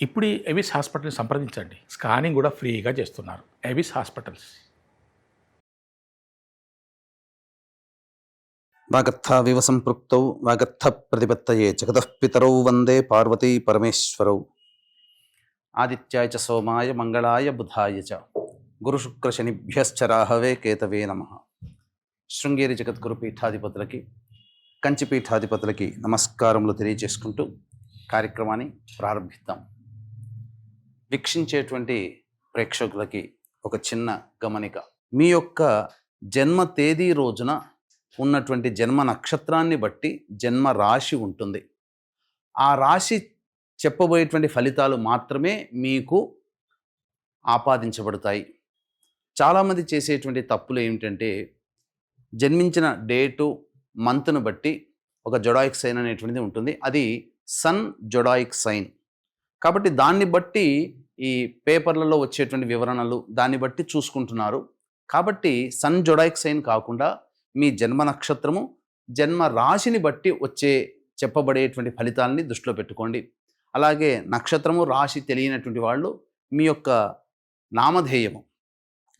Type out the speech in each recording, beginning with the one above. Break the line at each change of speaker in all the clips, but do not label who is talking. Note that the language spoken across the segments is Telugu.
ఇప్పుడు ఎవిస్ హాస్పిటల్ని సంప్రదించండి. స్కానింగ్ కూడా ఫ్రీగా చేస్తున్నారు. Avis hospitals.
వాగర్థావివ సంపృక్తౌ వాగత్థ ప్రతిపత్తయే జగతఃపితరౌ వందే పార్వతీ పరమేశ్వరౌ. ఆదిత్యాయ చ సోమాయ మంగళాయ బుధాయ చ. గురుశుక్రశనిభ్యశ్చ రాహవే కేతవే నమ. శృంగేరి జగద్గురు పీఠాధిపతులకి కంచి పీఠాధిపతులకి నమస్కారములు తెలియజేసుకుంటూ కార్యక్రమాన్ని ప్రారంభిద్దాం. వీక్షించేటువంటి ప్రేక్షకులకి ఒక చిన్న గమనిక. మీ యొక్క జన్మ తేదీ రోజున ఉన్నటువంటి జన్మ నక్షత్రాన్ని బట్టి జన్మ రాశి ఉంటుంది. ఆ రాశి చెప్పబోయేటువంటి ఫలితాలు మాత్రమే మీకు ఆపాదించబడతాయి. చాలామంది చేసేటువంటి తప్పులు ఏమిటంటే జన్మించిన డేటు మంత్ను బట్టి ఒక జొడాయిక్ సైన్ అనేటువంటిది ఉంటుంది. అది సన్ జొడాయిక్ సైన్. కాబట్టి దాన్ని బట్టి ఈ పేపర్లలో వచ్చేటువంటి వివరణలు దాన్ని బట్టి చూసుకుంటున్నారు. కాబట్టి సన్ జొడాయిక్ సైన్ కాకుండా మీ జన్మ నక్షత్రము జన్మ రాశిని బట్టి వచ్చే చెప్పబడేటువంటి ఫలితాలని దృష్టిలో పెట్టుకోండి. అలాగే నక్షత్రము రాశి తెలియనటువంటి వాళ్ళు మీ యొక్క నామధేయము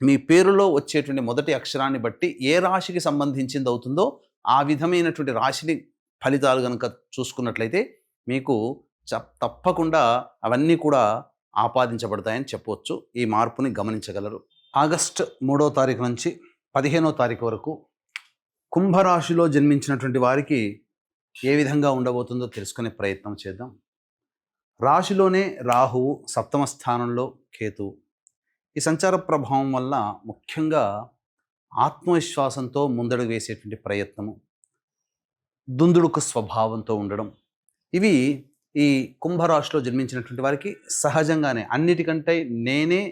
మీ పేరులో వచ్చేటువంటి మొదటి అక్షరాన్ని బట్టి ఏ రాశికి సంబంధించింది అవుతుందో ఆ విధమైనటువంటి రాశిని ఫలితాలు కనుక చూసుకున్నట్లయితే మీకు తప్పకుండా అవన్నీ కూడా ఆపాదించబడతాయని చెప్పవచ్చు ఈ మార్పుని గమనించగలరు. ఆగస్ట్ మూడో తారీఖు నుంచి పదిహేనో తారీఖు వరకు కుంభరాశిలో జన్మించినటువంటి వారికి ఏ విధంగా ఉండబోతుందో తెలుసుకునే ప్రయత్నం చేద్దాం. రాశిలోనే రాహువు సప్తమ స్థానంలో కేతు. ఈ సంచార ప్రభావం వల్ల ముఖ్యంగా ఆత్మవిశ్వాసంతో ముందడుగు వేసేటువంటి ప్రయత్నము. దుందుడుకు స్వభావంతో ఉండడం. ఇవి ఈ కుంభరాశిలో జన్మించినటువంటి వారికి సహజంగానే అన్నిటికంటే నేనే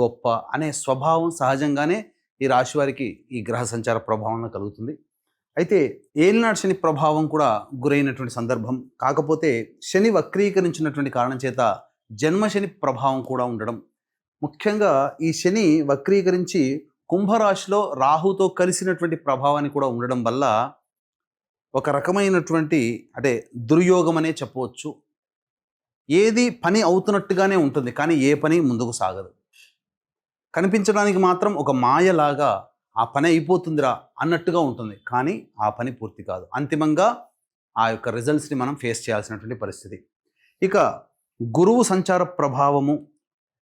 గొప్ప అనే స్వభావం సహజంగానే ఈ రాశి వారికి ఈ గ్రహ సంచార ప్రభావంలో కలుగుతుంది. అయితే ఏలినాడు శని ప్రభావం కూడా గురైనటువంటి సందర్భం. కాకపోతే శని వక్రీకరించినటువంటి కారణం చేత జన్మశని ప్రభావం కూడా ఉండడం. ముఖ్యంగా ఈ శని వక్రీకరించి కుంభరాశిలో రాహుతో కలిసినటువంటి ప్రభావాన్ని కూడా ఉండడం వల్ల ఒక రకమైనటువంటి అంటే దుర్యోగం అనే చెప్పవచ్చు. ఏది పని అవుతున్నట్టుగానే ఉంటుంది కానీ ఏ పని ముందుకు సాగదు. కనిపించడానికి మాత్రం ఒక మాయలాగా ఆ పని అయిపోతుందిరా అన్నట్టుగా ఉంటుంది కానీ ఆ పని పూర్తి కాదు. అంతిమంగా ఆ యొక్క రిజల్ట్స్ని మనం ఫేస్ చేయాల్సినటువంటి పరిస్థితి. ఇక గురువు సంచార ప్రభావము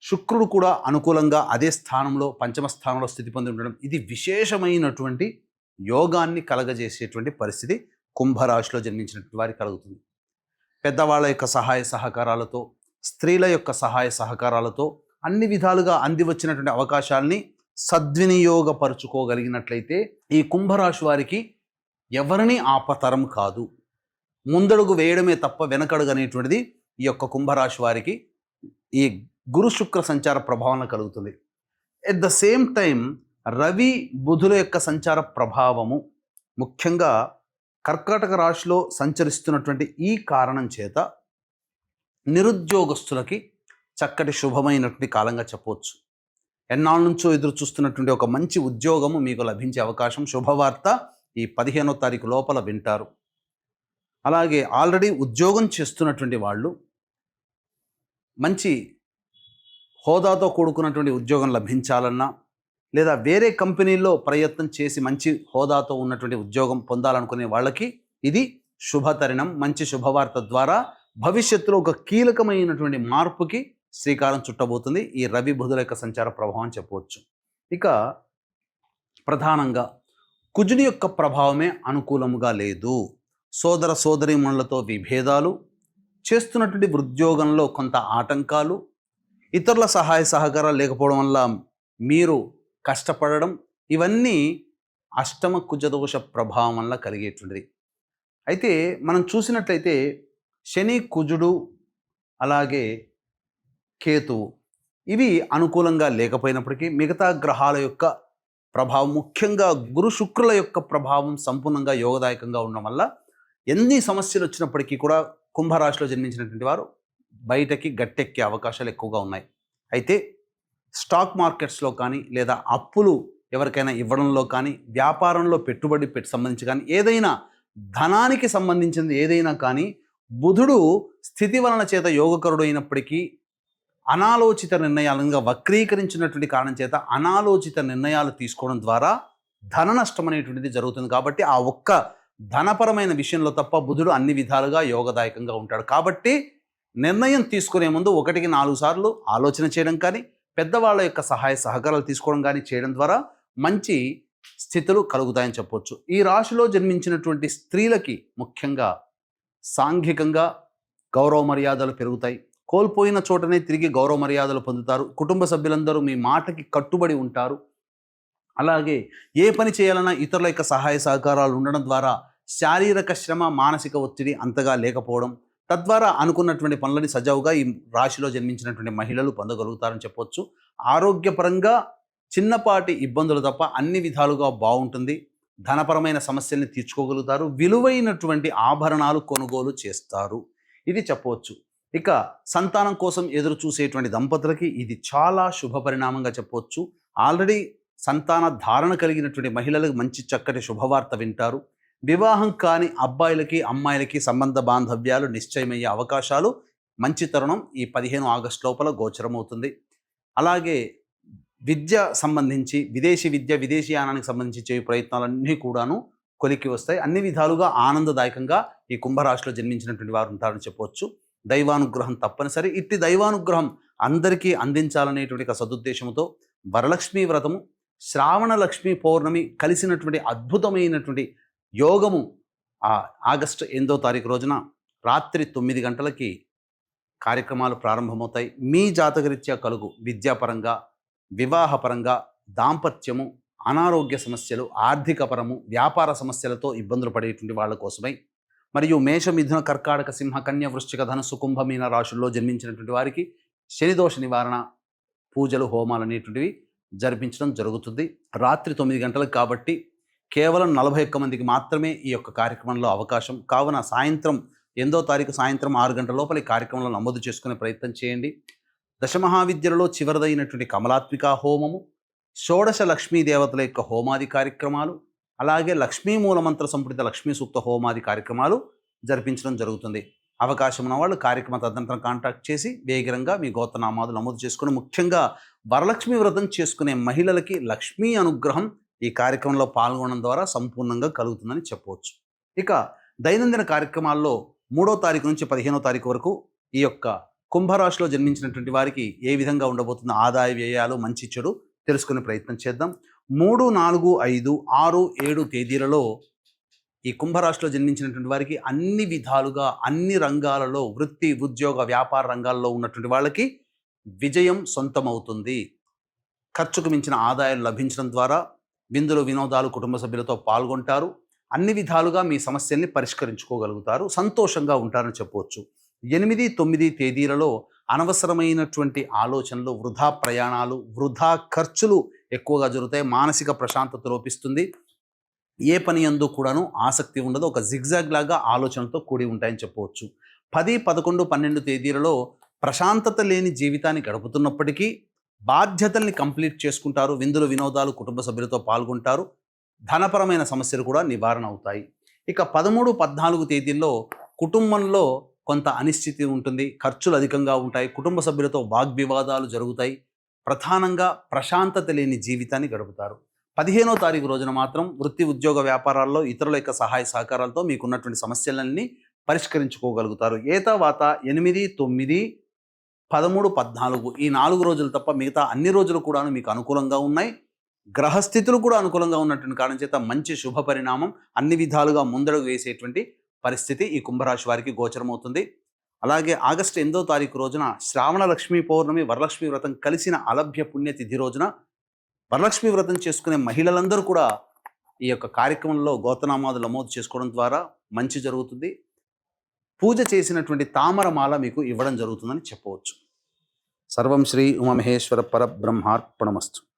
శుక్రుడు కూడా అనుకూలంగా అదే స్థానంలో పంచమ స్థానంలో స్థితి పొంది ఉండడం ఇది విశేషమైనటువంటి యోగాన్ని కలగజేసేటువంటి పరిస్థితి కుంభరాశిలో జన్మించినటువంటి వారికి కలుగుతుంది. పెద్దవాళ్ళ యొక్క సహాయ సహకారాలతో స్త్రీల యొక్క సహాయ సహకారాలతో అన్ని విధాలుగా అంది వచ్చినటువంటి అవకాశాల్ని సద్వినియోగపరుచుకోగలిగినట్లయితే ఈ కుంభరాశి వారికి ఎవరిని ఆపతరం కాదు. ముందడుగు వేయడమే తప్ప వెనకడుగు అనేటువంటిది ఈ యొక్క కుంభరాశి వారికి ఈ గురు శుక్ర సంచార ప్రభావం కలుగుతుంది. ఎట్ ద సేమ్ టైం రవి బుధుల యొక్క సంచార ప్రభావము ముఖ్యంగా కర్కాటక రాశిలో సంచరిస్తున్నటువంటి ఈ కారణం చేత నిరుద్యోగస్తులకి చక్కటి శుభమైనటువంటి కాలంగా చెప్పవచ్చు. ఎన్నాళ్ళ నుంచో ఎదురు చూస్తున్నటువంటి ఒక మంచి ఉద్యోగము మీకు లభించే అవకాశం. శుభవార్త ఈ పదిహేనో తారీఖు లోపల వింటారు. అలాగే ఆల్రెడీ ఉద్యోగం చేస్తున్నటువంటి వాళ్ళు మంచి హోదాతో కూడుకున్నటువంటి ఉద్యోగం లభించాలన్నా లేదా వేరే కంపెనీల్లో ప్రయత్నం చేసి మంచి హోదాతో ఉన్నటువంటి ఉద్యోగం పొందాలనుకునే వాళ్ళకి ఇది శుభతరుణం. మంచి శుభవార్త ద్వారా భవిష్యత్తులో ఒక కీలకమైనటువంటి మార్పుకి శ్రీకారం చుట్టబోతుంది. ఈ రవి బుధుల యొక్క సంచార ప్రభావం చెప్పవచ్చు. ఇక ప్రధానంగా కుజుని యొక్క ప్రభావమే అనుకూలముగా లేదు. సోదర సోదరీమణులతో విభేదాలు చేస్తున్నటువంటి ఉద్యోగంలో కొంత ఆటంకాలు ఇతరుల సహాయ సహకారాలు లేకపోవడం వల్ల మీరు కష్టపడడం ఇవన్నీ అష్టమ కుజదోష ప్రభావం వల్ల కలిగేటువంటిది. అయితే మనం చూసినట్లయితే శని కుజుడు అలాగే కేతువు ఇవి అనుకూలంగా లేకపోయినప్పటికీ మిగతా గ్రహాల యొక్క ప్రభావం ముఖ్యంగా గురు శుక్రుల యొక్క ప్రభావం సంపూర్ణంగా యోగదాయకంగా ఉండడం వల్ల ఎన్ని సమస్యలు వచ్చినప్పటికీ కూడా కుంభరాశిలో జన్మించినటువంటి వారు బయటకి గట్టెక్కే అవకాశాలు ఎక్కువగా ఉన్నాయి. అయితే స్టాక్ మార్కెట్స్లో కానీ లేదా అప్పులు ఎవరికైనా ఇవ్వడంలో కానీ వ్యాపారంలో పెట్టుబడి పెట్టి సంబంధించి కానీ ఏదైనా ధనానికి సంబంధించింది ఏదైనా కానీ బుధుడు స్థితి వలన చేత యోగకరుడు అయినప్పటికీ అనాలోచిత నిర్ణయాలుగా వక్రీకరించినటువంటి కారణం చేత అనాలోచిత నిర్ణయాలు తీసుకోవడం ద్వారా ధన నష్టం అనేటువంటిది జరుగుతుంది. కాబట్టి ఆ ఒక్క ధనపరమైన విషయంలో తప్ప బుధుడు అన్ని విధాలుగా యోగదాయకంగా ఉంటాడు. కాబట్టి నిర్ణయం తీసుకునే ముందు ఒకటికి నాలుగు సార్లు ఆలోచన చేయడం కానీ పెద్దవాళ్ళ యొక్క సహాయ సహకారాలు తీసుకోవడం కానీ చేయడం ద్వారా మంచి స్థితులు కలుగుతాయని చెప్పొచ్చు. ఈ రాశిలో జన్మించినటువంటి స్త్రీలకి ముఖ్యంగా సాంఘికంగా గౌరవ మర్యాదలు పెరుగుతాయి. కోల్పోయిన చోటనే తిరిగి గౌరవ మర్యాదలు పొందుతారు. కుటుంబ సభ్యులందరూ మీ మాటకి కట్టుబడి ఉంటారు. అలాగే ఏ పని చేయాలన్నా ఇతరుల యొక్క సహాయ సహకారాలు ఉండడం ద్వారా శారీరక శ్రమ మానసిక ఒత్తిడి అంతగా లేకపోవడం తద్వారా అనుకున్నటువంటి పనులని సజావుగా ఈ రాశిలో జన్మించినటువంటి మహిళలు పొందగలుగుతారని చెప్పొచ్చు. ఆరోగ్యపరంగా చిన్నపాటి ఇబ్బందులు తప్ప అన్ని విధాలుగా బాగుంటుంది. ధనపరమైన సమస్యల్ని తీర్చుకోగలుగుతారు. విలువైనటువంటి ఆభరణాలు కొనుగోలు చేస్తారు. ఇది చెప్పవచ్చు. ఇక సంతానం కోసం ఎదురు చూసేటువంటి దంపతులకి ఇది చాలా శుభ పరిణామంగా చెప్పవచ్చు ఆల్రెడీ సంతాన ధారణ కలిగినటువంటి మహిళలకు మంచి చక్కటి శుభవార్త వింటారు. వివాహం కాని అబ్బాయిలకి అమ్మాయిలకి సంబంధ బాంధవ్యాలు నిశ్చయమయ్యే అవకాశాలు మంచి తరుణం ఈ పదిహేను ఆగస్టు లోపల గోచరమవుతుంది. అలాగే విద్య సంబంధించి విదేశీ విద్య విదేశీయానానికి సంబంధించి చేయు ప్రయత్నాలన్నీ కూడాను కొలిక్కి వస్తాయి. అన్ని విధాలుగా ఆనందదాయకంగా ఈ కుంభరాశిలో జన్మించినటువంటి వారు ఉంటారని చెప్పవచ్చు దైవానుగ్రహం తప్పనిసరి. ఇట్టి దైవానుగ్రహం అందరికీ అందించాలనేటువంటి ఒక సదుద్దేశంతో వరలక్ష్మీ వ్రతము శ్రావణ లక్ష్మీ పౌర్ణమి కలిసినటువంటి అద్భుతమైనటువంటి యోగము ఆ ఆగస్టు ఎనిమిదో తారీఖు రోజున రాత్రి తొమ్మిది గంటలకి కార్యక్రమాలు ప్రారంభమవుతాయి. మీ జాతకరీత్యా కలుగు విద్యాపరంగా వివాహపరంగా దాంపత్యము అనారోగ్య సమస్యలు ఆర్థికపరము వ్యాపార సమస్యలతో ఇబ్బందులు పడేటువంటి వాళ్ళ కోసమై మరియు మేష మిథున కర్కాటక సింహ కన్య వృశ్చిక ధనుసు కుంభమీన రాశుల్లో జన్మించినటువంటి వారికి శనిదోష నివారణ పూజలు హోమాలు అనేటువంటివి జరిపించడం జరుగుతుంది. రాత్రి తొమ్మిది గంటలకు కాబట్టి కేవలం నలభై ఒక్క మందికి మాత్రమే ఈ యొక్క కార్యక్రమంలో అవకాశం. కావున సాయంత్రం ఎనిమిదో తారీఖు సాయంత్రం ఆరు గంటల లోపల ఈ కార్యక్రమంలో నమోదు చేసుకునే ప్రయత్నం చేయండి. దశమహావిద్యలలో చివరిదైనటువంటి కమలాత్మిక హోమము షోడశ లక్ష్మీ దేవతల యొక్క హోమాది కార్యక్రమాలు అలాగే లక్ష్మీ మూలమంత్ర సంపుటిత లక్ష్మీ సూక్త హోమాది కార్యక్రమాలు జరిపించడం జరుగుతుంది. అవకాశం ఉన్న వాళ్ళు కార్యక్రమ తదనంతరం కాంటాక్ట్ చేసి వేగిరంగా మీ గోత్రనామాలు నమోదు చేసుకుని ముఖ్యంగా వరలక్ష్మి వ్రతం చేసుకునే మహిళలకి లక్ష్మీ అనుగ్రహం ఈ కార్యక్రమంలో పాల్గొనడం ద్వారా సంపూర్ణంగా కలుగుతుందని చెప్పవచ్చు. ఇక దైనందిన కార్యక్రమాల్లో మూడో తారీఖు నుంచి పదిహేనో తారీఖు వరకు ఈ యొక్క కుంభరాశిలో జన్మించినటువంటి వారికి ఏ విధంగా ఉండబోతున్న ఆదాయ వ్యయాలు మంచి చెడు తెలుసుకునే ప్రయత్నం చేద్దాం. మూడు నాలుగు ఐదు ఆరు ఏడు తేదీలలో ఈ కుంభరాశిలో జన్మించినటువంటి వారికి అన్ని విధాలుగా అన్ని రంగాలలో వృత్తి ఉద్యోగ వ్యాపార రంగాల్లో ఉన్నటువంటి వాళ్ళకి విజయం సొంతమవుతుంది. ఖర్చుకు మించిన ఆదాయం లభించడం ద్వారా విందులు వినోదాలు కుటుంబ సభ్యులతో పాల్గొంటారు. అన్ని విధాలుగా మీ సమస్యల్ని పరిష్కరించుకోగలుగుతారు. సంతోషంగా ఉంటారని చెప్పవచ్చు. ఎనిమిది తొమ్మిది తేదీలలో అనవసరమైనటువంటి ఆలోచనలు వృధా ప్రయాణాలు వృధా ఖర్చులు ఎక్కువగా జరుగుతాయి. మానసిక ప్రశాంతత లోపిస్తుంది. ఏ పని ఎందు కూడాను ఆసక్తి ఉండదు. ఒక జిగ్జాగ్ లాగా ఆలోచనలతో కూడి ఉంటాయని చెప్పవచ్చు. పది పదకొండు పన్నెండు తేదీలలో ప్రశాంతత లేని జీవితాన్ని గడుపుతున్నప్పటికీ బాధ్యతల్ని కంప్లీట్ చేసుకుంటారు విందులు వినోదాలు కుటుంబ సభ్యులతో పాల్గొంటారు. ధనపరమైన సమస్యలు కూడా నివారణ అవుతాయి. ఇక పదమూడు పద్నాలుగు తేదీల్లో కుటుంబంలో కొంత అనిశ్చితి ఉంటుంది. ఖర్చులు అధికంగా ఉంటాయి. కుటుంబ సభ్యులతో వాగ్వివాదాలు జరుగుతాయి. ప్రధానంగా ప్రశాంతత లేని జీవితాన్ని గడుపుతారు. పదిహేనో తారీఖు రోజున మాత్రం వృత్తి ఉద్యోగ వ్యాపారాల్లో ఇతరుల యొక్క సహాయ సహకారాలతో మీకున్నటువంటి సమస్యలన్నీ పరిష్కరించుకోగలుగుతారు. ఏ తర్వాత ఎనిమిది తొమ్మిది పదమూడు పద్నాలుగు. ఈ నాలుగు రోజులు తప్ప మిగతా అన్ని రోజులు కూడాను మీకు అనుకూలంగా ఉన్నాయి. గ్రహస్థితులు కూడా అనుకూలంగా ఉన్నటువంటి కారణం చేత మంచి శుభ పరిణామం అన్ని విధాలుగా ముందడుగు వేసేటువంటి పరిస్థితి ఈ కుంభరాశి వారికి గోచరమవుతుంది. అలాగే ఆగస్టు ఎనిమిదో తారీఖు రోజున శ్రావణ లక్ష్మీ పౌర్ణమి వరలక్ష్మి వ్రతం కలిసిన అలభ్య పుణ్యతిథి రోజున వరలక్ష్మి వ్రతం చేసుకునే మహిళలందరూ కూడా ఈ యొక్క కార్యక్రమంలో గోతనామాలు నమోదు చేసుకోవడం ద్వారా మంచి జరుగుతుంది. పూజ చేసినటువంటి తామరమాల మీకు ఇవ్వడం జరుగుతుందని చెప్పవచ్చు. సర్వం శ్రీ ఉమామహేశ్వర పరబ్రహ్మార్పణమస్తు.